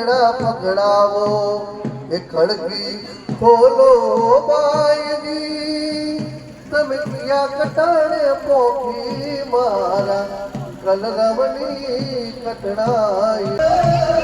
પાંચગડા પકડાવો એ ખડકી ખોલો બાયજી તમે ક્યાં કટાણે પોખી મારા કલરવની કટડાઈ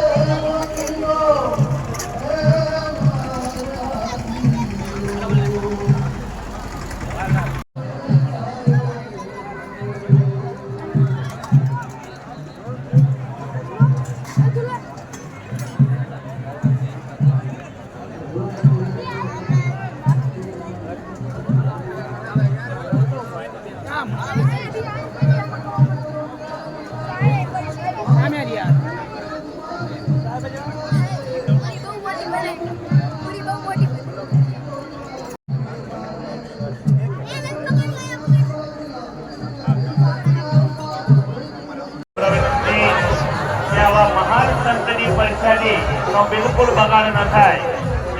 બિલકુલ બગાડ ન થાય.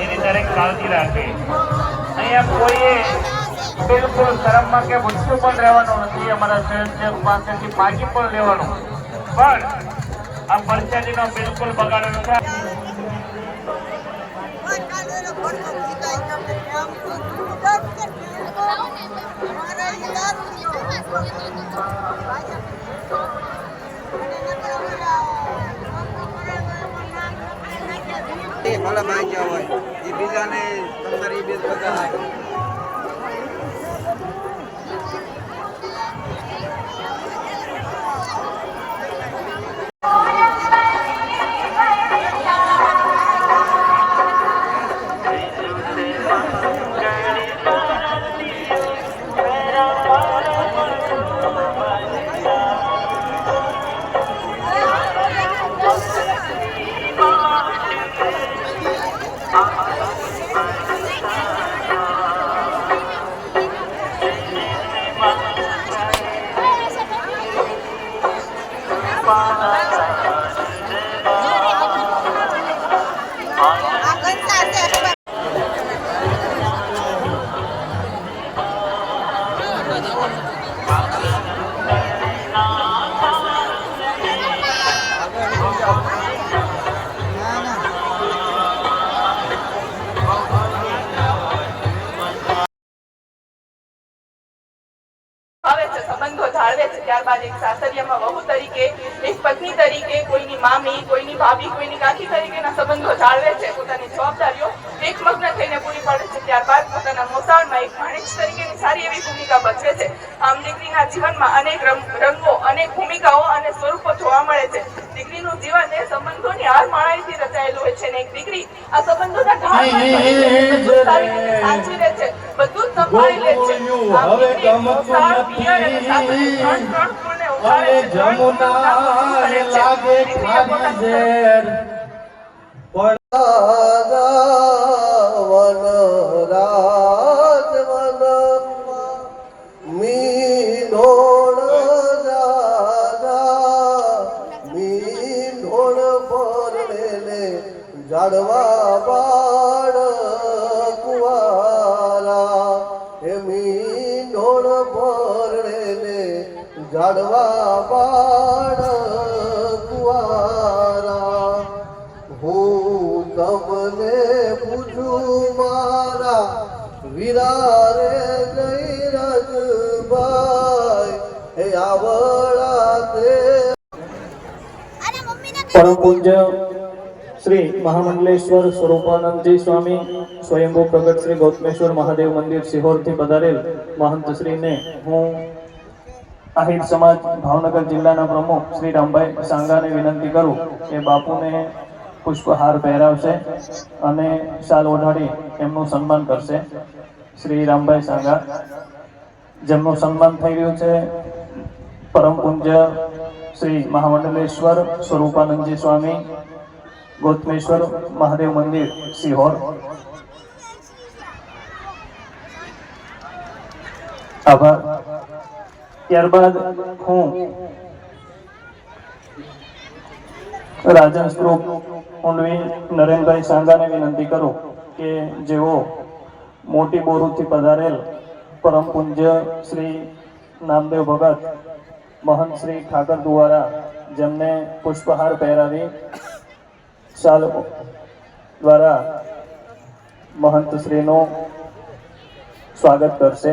એની દરેક કાળજી રાખે અહીંયા કોઈએ બિલકુલ શરમમાં કે ભૂસ્યું પણ રહેવાનું નથી. અમારા સ્વયંસેવક પાસેથી માગી પણ લેવાનું. પણ આ પરછાડીનો બિલકુલ બગાડ ન થાય. એ ભલે ભાગ્યા હોય એ બીજાને તમારી બે બધા পাতা વહુ તરીકે એક પત્ની તરીકે કોઈની મામી કોઈની ભાભી કોઈની કાકી તરીકેના સંબંધો જાળવે છે. પોતાની જવાબદારીઓ એકમગ્ન થઈને પૂરી પાડે છે. ત્યારબાદ પોતાના મોસાળમાં એક ભાણેજ તરીકેની સારી એવી ભૂમિકા ભજવે છે. આમ દીકરીના જીવનમાં અનેક રંગો અનેક ભૂમિકાઓ અને સ્વરૂપો જોવા મળે છે. દીકરીનું જીવન એ સંબંધોની હારમાળાઈથી રચાયેલું હોય છે ને એક દીકરી આ સંબંધોના ઢાળ સાચવી લે છે. બધું સંભાળી લે છે. આમ હવે દીકરી ગમતું નથી. કામ જમુના. લાગે દીકરીએ ઝેર પણ જાડવા બાળ કુવારા. હું તમને પૂછું મારા. વિરારે જઈ રજભાઈ હે આવડા તે. પરમ પૂજ્ય શ્રી મહામંડલેશ્વર સ્વરૂપાનંદજી સ્વામી સ્વયંભૂ પ્રગટ શ્રી ગૌતમેશ્વર મહાદેવ મંદિર સિહોરથી પધારેલ મહંત શ્રીને હું આહિર સમાજ ભાવનગર જિલ્લાના પ્રમુખ શ્રી રામભાઈ સાંગાને વિનંતી કરું કે બાપુને પુષ્પહાર પહેરાવશે અને શાલ ઓઢાડી એમનું સન્માન કરશે. શ્રી રામભાઈ સાંગા, જેમનું સન્માન થઈ રહ્યું છે, પરમ પૂજ્ય શ્રી મહામંડલેશ્વર સ્વરૂપાનંદજી સ્વામી, ગૌતમેશ્વર મહાદેવ મંદિર, સિહોર. આભાર. ત્યારબાદ હું રાજન સ્વરૂપ ઉંડવી નરેનભાઈ સાંગાને વિનંતી કરું કે જેઓ મોટી બોરુથી પધારેલ પરમ પૂજ્ય શ્રી નામદેવ ભગત, મહંત શ્રી ઠાકર દ્વારા જેમને પુષ્પહાર પહેરાવી શાલ દ્વારા મહંત શ્રીનું સ્વાગત કરશે.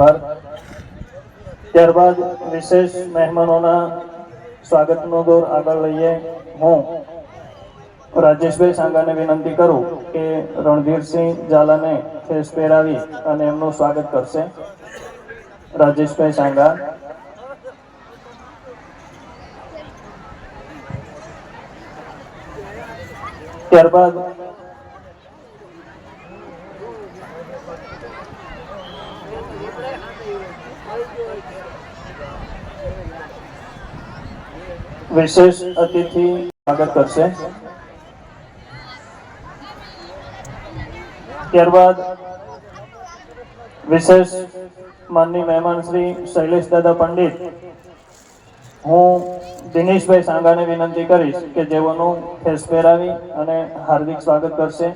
આભાર. ત્યારબાદ વિશેષ મહેમાનોના સ્વાગતનો દોર આગળ લઈએ. હું રાજેશભાઈ સાંગાને વિનંતી કરું કે રણધીરસિંહ ઝાલાને ફેસ પહેરાવી અને એમનું સ્વાગત કરશે. રાજેશભાઈ સાંગા. ત્યારબાદ વિશેષ અતિથિ સ્વાગત કરશે. ત્યારબાદ વિશેષ માનની મહેમાન શ્રી શૈલેષ દાદા પંડિત, હું દિનેશભાઈ સાંગાને વિનંતી કરીશ કે જેઓનું ફેસ પહેરાવી અને હાર્દિક સ્વાગત કરશે.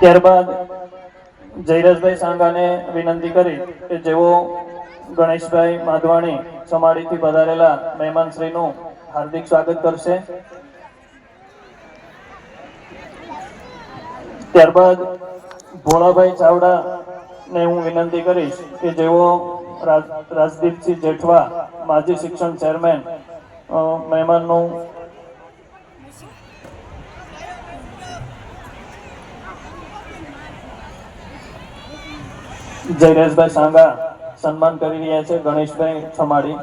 ત્યારબાદ જયરાજભાઈ સાંગાને વિનંતી કરી કે જેઓ ગણેશભાઈ માધવાણી સમાડીથી પધારેલા મહેમાનશ્રીનું હાર્દિક સ્વાગત કરશે. ત્યારબાદ ભોળાભાઈ ચાવડા ને હું વિનંતી કરીશ કે જેઓ રાજ- રાજદીપસિંહ જેઠવા માજી શિક્ષણ ચેરમેન મહેમાનનું જયરેશભાઈ સાંગા સન્માન કરી રહ્યા છે, ગણેશભાઈ છમાડી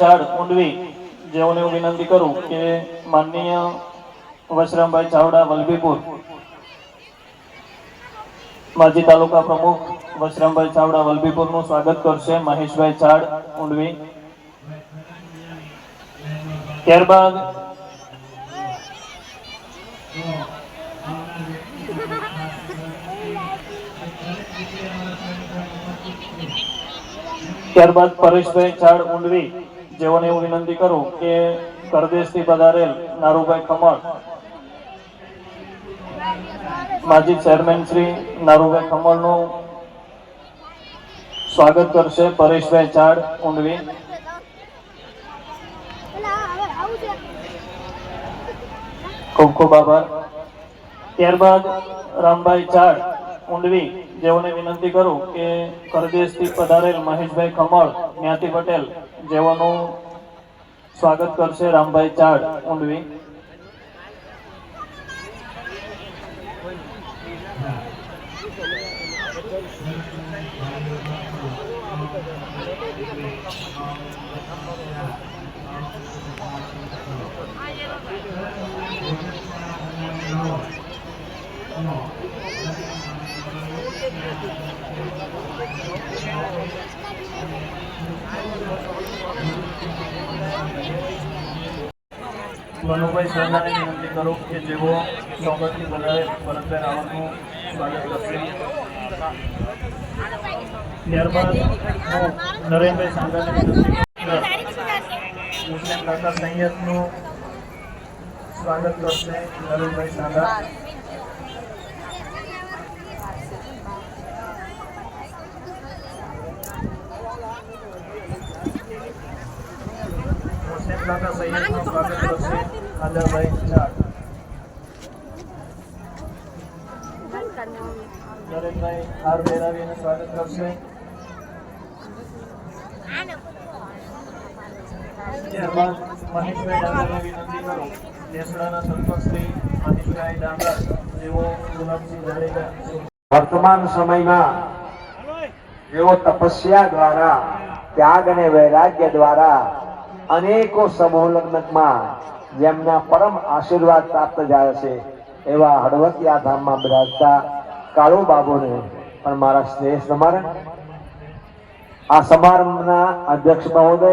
ચાડ ઊંડવી જેઓને હું વિનંતી કરું કે માનનીય વશરામભાઈ ચાવડા, વલભીપુર. માજી તાલુકા પ્રમુખ વશરામભાઈ ચાવડા, વલભીપુરનું સ્વાગત કરશે. મહેશભાઈ ચાડ ઊંડવી ત્યારબાદ ત્યારબાદ પરેશભાઈ ચાડ ઊંડવી, જેઓને હું વિનંતી કરું કે પરદેશથી પધારેલ નારુભાઈ ખમણ માજી ચેરમેન શ્રી નારુભાઈ ખમણનું સ્વાગત કરશે. પરેશભાઈ ચાડ ઊંડવી. ખૂબ ખૂબ આભાર. ત્યારબાદ રામભાઈ ચાડ ઊંડવી. જેઓને વિનંતી કરું કે પરદેશથી પધારેલ મહેશભાઈ ખમળ જ્ઞાતિ પટેલ જેઓનું સ્વાગત કરશે રામભાઈ ચાડ ઊંડવી. મનુભાઈ સોનાને વિનંતી કરું કે જેઓ ચોકટથી વધારે ભરતભાઈ રાવતનું સ્વાગત કરશે. ત્યારબાદ હું નરેનભાઈ સાંગાને વિનંતી મુસ્લિમ કાકા સૈયદનું સ્વાગત કરશે નરેનભાઈ સાંગા. મુસ્લિમ સૈયદનું સ્વાગત કરશે આદાભાઈ ચાટ નરેનભાઈ હાર પહેરાવીને સ્વાગત કરશે. ત્યારબાદ મહેશભાઈ ડાંગરને વિનંતી કરું. દેસડાના સરપંચ મહેશભાઈ ડાંગર જેઓ ગુલાબસિંહ જાડેજા. વર્તમાન સમયમાં જેઓ તપસ્યા દ્વારા ત્યાગ અને વૈરાગ્ય દ્વારા અનેકો સમૂહ લગ્નમાં જેમના પરમ આશીર્વાદ પ્રાપ્ત જાય છે, એવા હળવતિયા ધામમાં બિરાજતા કાળુ બાબુને પણ મારા સ્નેહ સમારંભ આ સમારંભના અધ્યક્ષ મહોદય,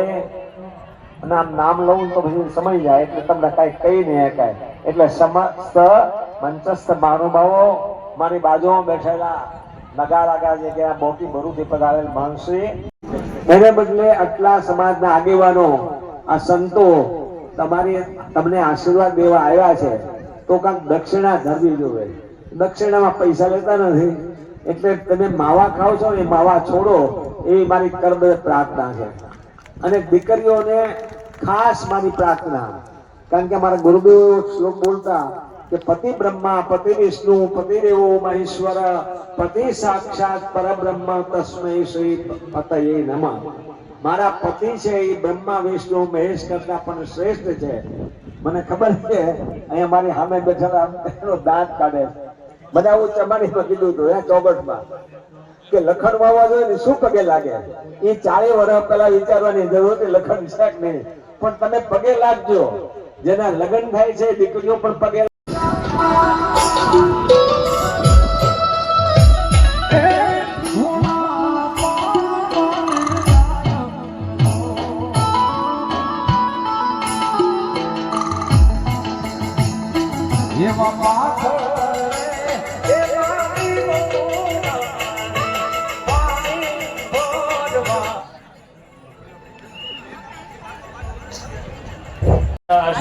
અને આમ નામ લઉં તો પછી સમય જાય, એટલે તમને કઈ કહી નહીં શકાય. એટલે સમસ્ત મંચસ્થ મહાનુભાવો મારી બાજુમાં બેઠેલા નગારાગા જે કે મોટી ભરૂથી પધારેલ માણસી, એને બદલે આટલા સમાજના આગેવાનો આ સંતો તમારી તમને આશીર્વાદ દેવા આવ્યા છે, તો કાંક દક્ષિણા ધરવી જોવે. દક્ષિણામાં પૈસા લેતા નથી. એટલે તમે માવા ખાઓ છો ને માવા છોડો એવી મારી કર્મ પ્રાર્થના છે. અને દીકરીઓને ખાસ મારી પ્રાર્થના. કારણ કે મારા ગુરુદેવ શ્લોક બોલતા કે પતિ બ્રહ્મા, પતિ વિષ્ણુ, પતિ દેવો, મહેશ્વર, પતિ સાક્ષાત પરબ્રહ્મ તસ્મૈ શ્રી પતયે નમઃ. મારા પતિ છે એ બ્રહ્મા, વિષ્ણુ, મહેશ કરતા પણ શ્રેષ્ઠ છે. મને ખબર છે, અહીંયા મારી સામે બેઠેલા એનો દાંત કાઢે. બધા હું ચમાડીમાં કીધું હતું એ ચોગટમાં કે લખણ વાવવા જોઈએ ને શું પગે લાગે? એ ચારે વર્ષ પહેલા વિચારવાની જરૂર હતી, લખણ છે કે નહીં? પણ તમે પગે લાગજો. જેના લગ્ન થાય છે દીકરીઓ પણ પગે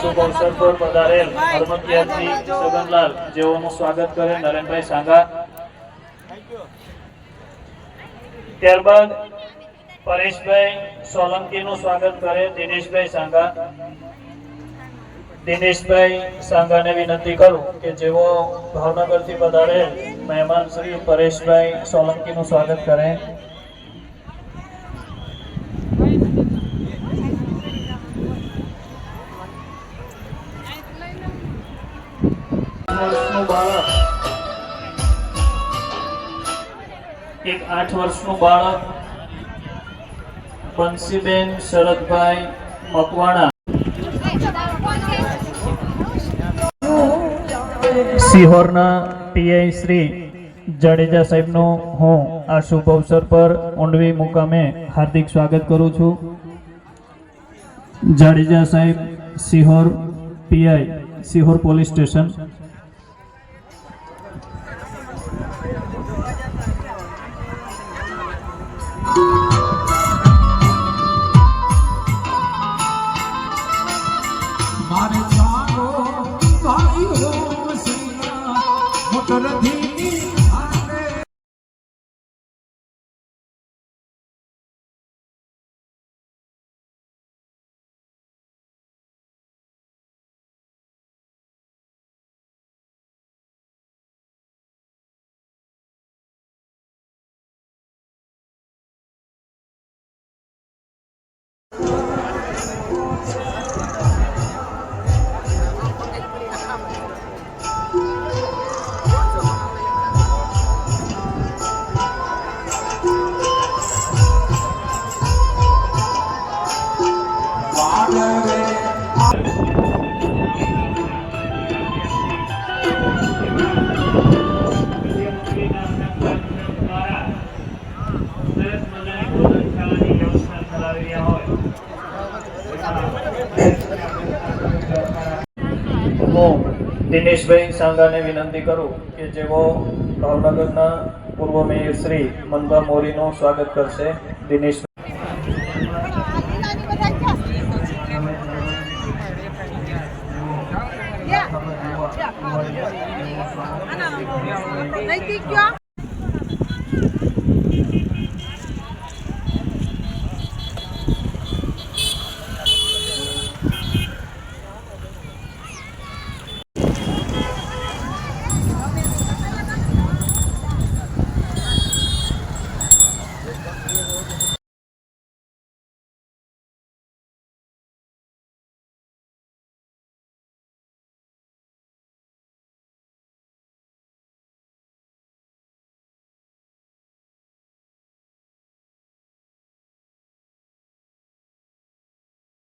શુભ અવસર પર છગનલાલ જેઓનું સ્વાગત કરે નરેનભાઈ સાંગા. ત્યારબાદ પરેશભાઈ સોલંકીનું સ્વાગત કરે દિનેશભાઈ સાંગા. દિનેશભાઈ સાંગાને વિનંતી કરું કે જેઓ ભાવનગરથી પધારે મહેમાન શ્રી પરેશભાઈ સોલંકીનું સ્વાગત કરે. એક આઠ વર્ષનું બાળક. બંસીબેન શરદભાઈ મકવાણા. સિહોરના પીઆઈ શ્રી જાડેજા સાહેબનું હું આ શુભ અવસર પર ઊંડવી મુકામે હાર્દિક સ્વાગત કરું છું. Jadeja Saheb Sihor PI Sihor police station Doctor Dineshbhai સાંગાને વિનંતી કરું કે જેઓ ભાવનગરના પૂર્વ મેયર શ્રી મનભા મોરીનું સ્વાગત કરશે. દિનેશ